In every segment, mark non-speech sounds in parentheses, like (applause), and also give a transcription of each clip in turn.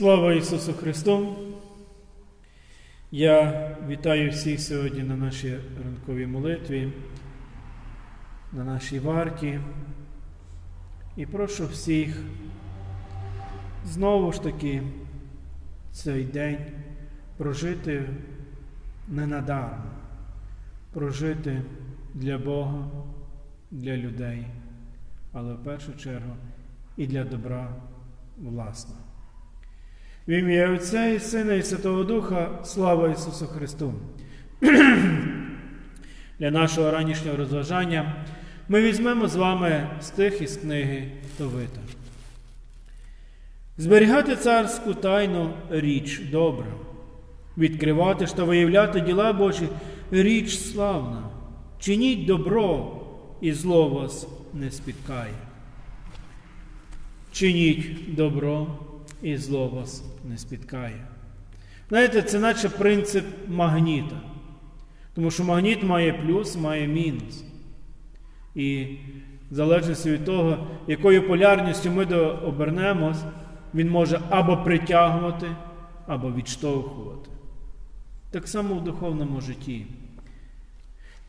Слава Ісусу Христу! Я вітаю всіх сьогодні на нашій ранковій молитві, на нашій варті і прошу всіх знову ж таки цей день прожити ненадарно, прожити для Бога, для людей, але в першу чергу і для добра власного. В ім'я Отця і Сина і Святого Духа, слава Ісусу Христу! (clears throat) Для нашого ранішнього розважання ми візьмемо з вами стих із книги Товита. Зберігати царську тайну річ добра, відкривати ж та виявляти діла Божі річ славна, чиніть добро, і зло вас не спіткає. Чиніть добро і зло вас не спіткає. Знаєте, це наче принцип магніта. Тому що магніт має плюс, має мінус. І в залежності від того, якою полярністю ми обернемось, він може або притягувати, або відштовхувати. Так само в духовному житті.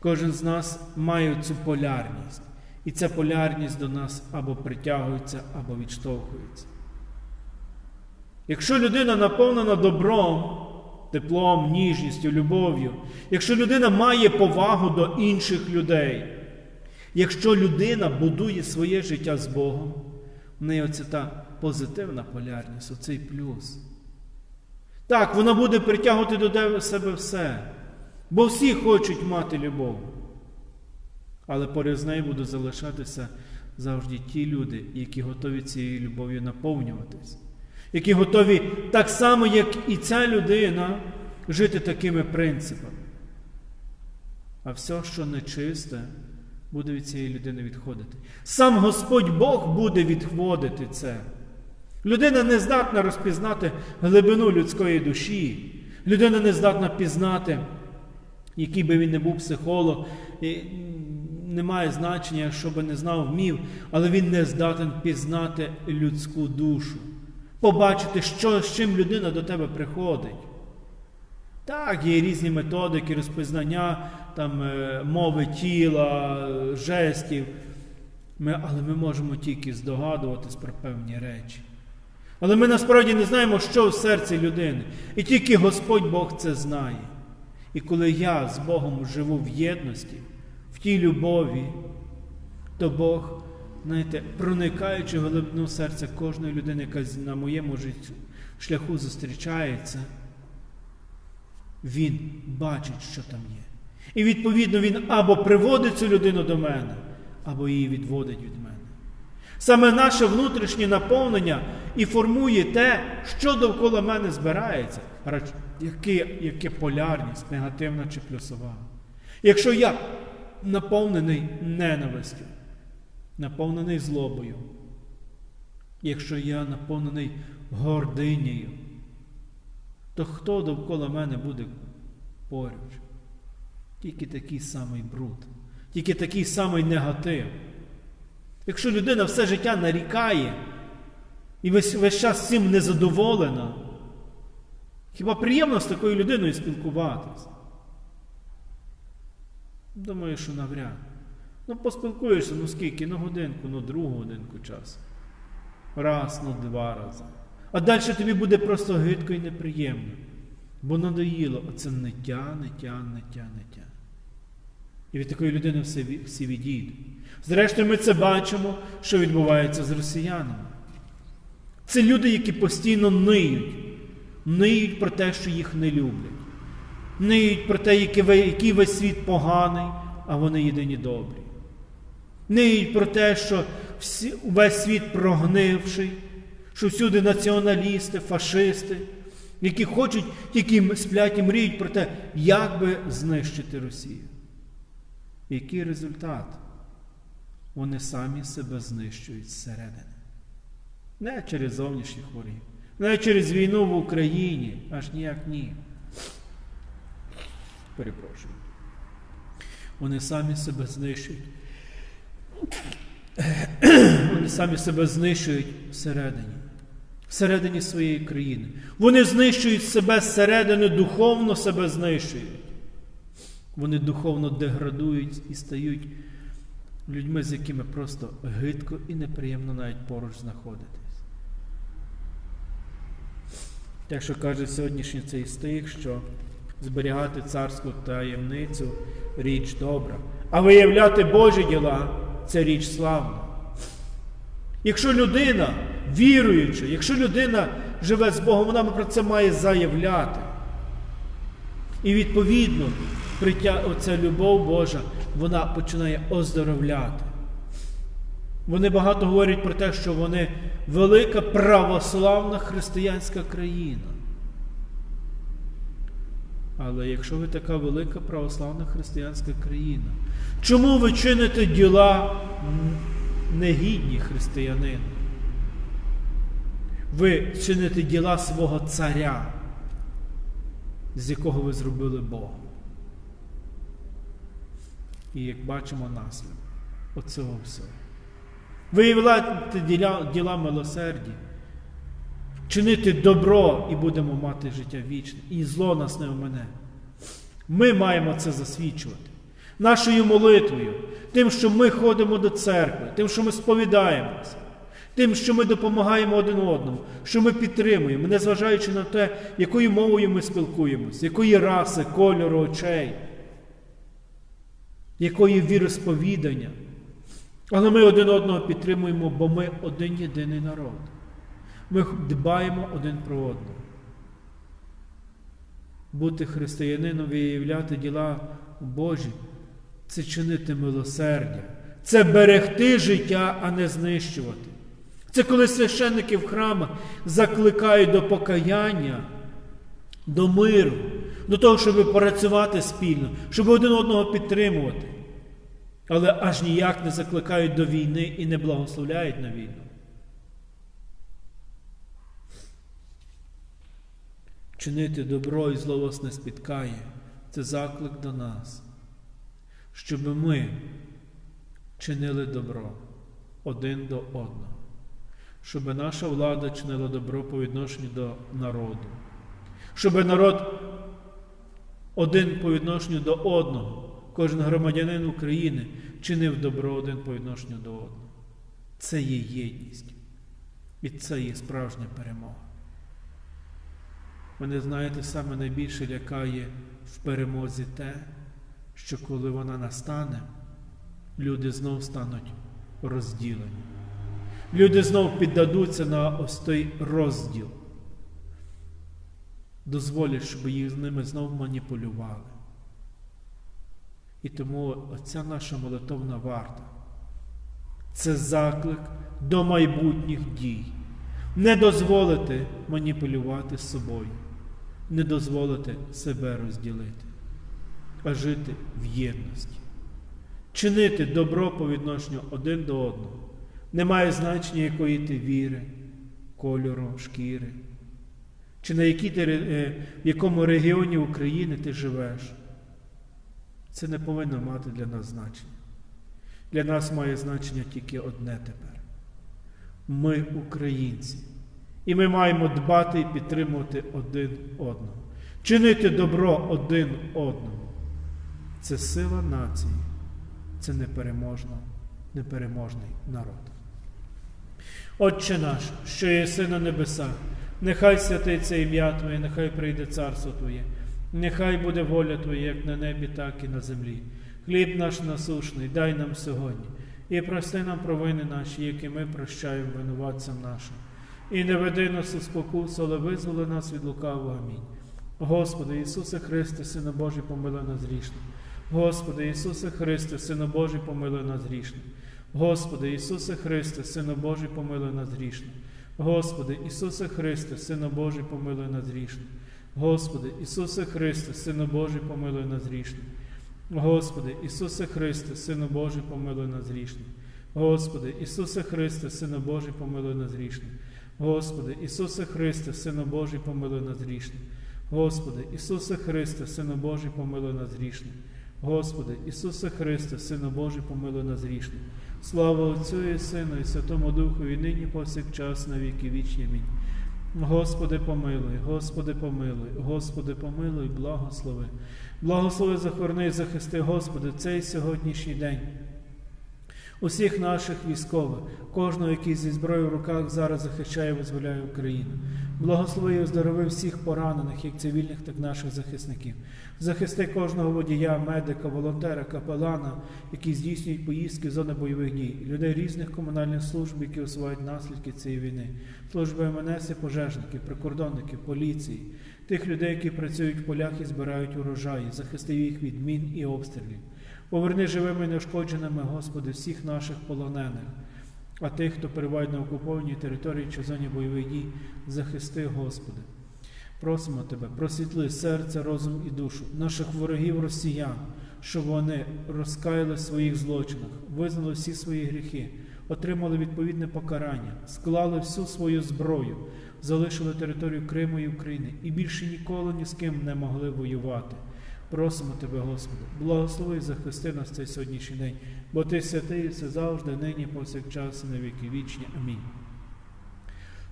Кожен з нас має цю полярність. І ця полярність до нас або притягується, або відштовхується. Якщо людина наповнена добром, теплом, ніжністю, любов'ю, якщо людина має повагу до інших людей, якщо людина будує своє життя з Богом, в неї оце та позитивна полярність, оцей плюс. Так, вона буде притягувати до себе все, бо всі хочуть мати любов. Але поряд з нею будуть залишатися завжди ті люди, які готові цією любов'ю наповнюватись які готові так само, як і ця людина, жити такими принципами. А все, що нечисте, буде від цієї людини відходити. Сам Господь Бог буде відводити це. Людина не здатна розпізнати глибину людської душі. Людина не здатна пізнати, який би він не був психолог, і не має значення, що би не знав, вмів, але він не здатен пізнати людську душу побачити, що, з чим людина до тебе приходить. Так, є різні методики розпізнання там, е, мови тіла, жестів. Ми, Але ми можемо тільки здогадуватись про певні речі. Але ми насправді не знаємо, що в серці людини. І тільки Господь Бог це знає. І коли я з Богом живу в єдності, в тій любові, то Бог знаєте, проникаючи в глибину серця кожної людини, яка на моєму шляху зустрічається, він бачить, що там є. І відповідно він або приводить цю людину до мене, або її відводить від мене. Саме наше внутрішнє наповнення і формує те, що довкола мене збирається, яке, яке полярність, негативна чи плюсова. Якщо я наповнений ненавистю, наповнений злобою, якщо я наповнений гординею, то хто довкола мене буде поруч? Тільки такий самий бруд, тільки такий самий негатив. Якщо людина все життя нарікає і весь, весь час цим незадоволена, хіба приємно з такою людиною спілкуватися? Думаю, що навряд. Ну, поспілкуєшся, ну скільки, ну годинку, ну другу годинку часу. Раз, ну два рази. А далі тобі буде просто гидко і неприємно. Бо надоїло оце ниття, ниття, ниття, ниття. І від такої людини всі, всі відійдуть. Зрештою, ми це бачимо, що відбувається з росіянами. Це люди, які постійно ниють, ниють про те, що їх не люблять. Ниють про те, який весь світ поганий, а вони єдині добрі. Ниють про те, що всі, весь світ прогнивший, що всюди націоналісти, фашисти, які хочуть, тільки сплять і мріють про те, як би знищити Росію. Який результат? Вони самі себе знищують зсередини. Не через зовнішніх ворогів, не через війну в Україні, аж ніяк ні. Перепрошую. Вони самі себе знищують вони самі себе знищують всередині. всередині своєї країни. Вони знищують себе зсередини, духовно себе знищують. Вони духовно деградують і стають людьми, з якими просто гидко і неприємно навіть поруч знаходитись. Так що каже сьогоднішній цей стих, що зберігати царську таємницю річ добра, а виявляти Божі діла це річ славна. Якщо людина віруюча, якщо людина живе з Богом, вона про це має заявляти. І відповідно, оця любов Божа, вона починає оздоровляти. Вони багато говорять про те, що вони велика православна християнська країна. Але якщо ви така велика православна християнська країна, чому ви чините діла негідні християнина? Ви чините діла свого царя, з якого ви зробили Бога. І як бачимо наслідок оцього всього. Виявляти діла, діла милосерді, чинити добро і будемо мати життя вічне, і зло нас не омине. Ми маємо це засвідчувати нашою молитвою, тим, що ми ходимо до церкви, тим, що ми сповідаємося, тим, що ми допомагаємо один одному, що ми підтримуємо, незважаючи на те, якою мовою ми спілкуємося, якої раси, кольору очей, якої віросповідання. Але ми один одного підтримуємо, бо ми один єдиний народ. Ми дбаємо один про одного. Бути християнином, виявляти діла Божі це чинити милосердя, це берегти життя, а не знищувати. Це коли священники в храмах закликають до покаяння, до миру, до того, щоб працювати спільно, щоб один одного підтримувати. Але аж ніяк не закликають до війни і не благословляють на війну. Чинити добро і зло вас не спіткає це заклик до нас, щоб ми чинили добро один до одного щоб наша влада чинила добро по відношенню до народу, щоб народ один по відношенню до одного, кожен громадянин України чинив добро один по відношенню до одного. Це є єдність. І це є справжня перемога. Мене, знаєте, саме найбільше лякає в перемозі те, що коли вона настане, люди знов стануть розділені люди знов піддадуться на ось той розділ. Дозволять, щоб їх з ними знов маніпулювали. І тому оця наша молитовна варта це заклик до майбутніх дій. Не дозволити маніпулювати собою, не дозволити себе розділити, а жити в єдності, чинити добро по відношенню один до одного. Немає значення, якої ти віри, кольору, шкіри, чи на якій ти, е, в якому регіоні України ти живеш. Це не повинно мати для нас значення. Для нас має значення тільки одне тепер. Ми українці. І ми маємо дбати і підтримувати один одного, чинити добро один одному. Це сила нації, це непереможна, непереможний народ. Отче наш, що єси на небесах, нехай святиться ім'я Твоє, нехай прийде царство Твоє, нехай буде воля Твоя, як на небі, так і на землі. Хліб наш насушний, дай нам сьогодні, і прости нам провини наші, які ми прощаємо винуватцям нашим. І не веди нас у спокусу, але визволи нас від лукавого. Амінь. Господи Ісусе Христе, Сина Божий, помилуй нас грішних. Господи Ісусе Христе, Сина Божий, помилуй нас грішних. Господи Ісусе Христе, Сину Божий, помилуй нас грішно. Господи Ісусе Христе, Сину Божий, помилуй нас грішно. Господи Ісусе Христе, Сину Божий, помилуй нас грішно. Господи Ісусе Христе, Сину Божий, помилуй нас грішно. Господи Ісусе Христе, Сину Божий, помилуй нас грішно. Господи Ісусе Христе, Сину Божий, помилуй нас грішно. Господи Ісусе Христе, Сину Божий, помилуй нас грішно. Господи Ісусе Христе, Сину Божий, помилуй нас грішно. Слава Отцю і Сину, і Святому Духу, і нині повсякчас, на віки вічні. Амінь. Господи, помилуй, Господи, помилуй, Господи, помилуй, благослови. Благослови, захорони, і захисти, Господи, цей сьогоднішній день. Усіх наших військових, кожного, який зі зброєю в руках зараз захищає і визволяє Україну. Благослови і оздорови всіх поранених, як цивільних, так і наших захисників. Захисти кожного водія, медика, волонтера, капелана, які здійснюють поїздки в зони бойових дій, людей різних комунальних служб, які усувають наслідки цієї війни, служби МНС і пожежників, прикордонників, поліції, тих людей, які працюють в полях і збирають урожаї, захисти їх від мін і обстрілів. Поверни живими і неушкодженими, Господи, всіх наших полонених, а тих, хто перебуває на окупованій території чи зоні бойових дій, захисти, Господи. Просимо Тебе, просвітли серце, розум і душу наших ворогів росіян, щоб вони розкаяли в своїх злочинах, визнали всі свої гріхи, отримали відповідне покарання, склали всю свою зброю, залишили територію Криму і України і більше ніколи ні з ким не могли воювати. Просимо Тебе, Господи, благослови і захисти нас цей сьогоднішній день, бо Ти святий все завжди, нині, повсякчас і на віки вічні. Амінь.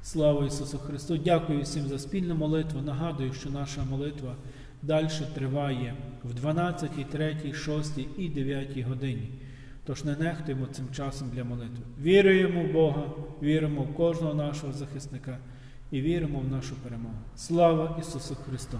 Слава Ісусу Христу! Дякую всім за спільну молитву. Нагадую, що наша молитва далі триває в 12, 3, 6 і 9 годині. Тож не нехтуємо цим часом для молитви. Віруємо в Бога, віримо в кожного нашого захисника і віримо в нашу перемогу. Слава Ісусу Христу!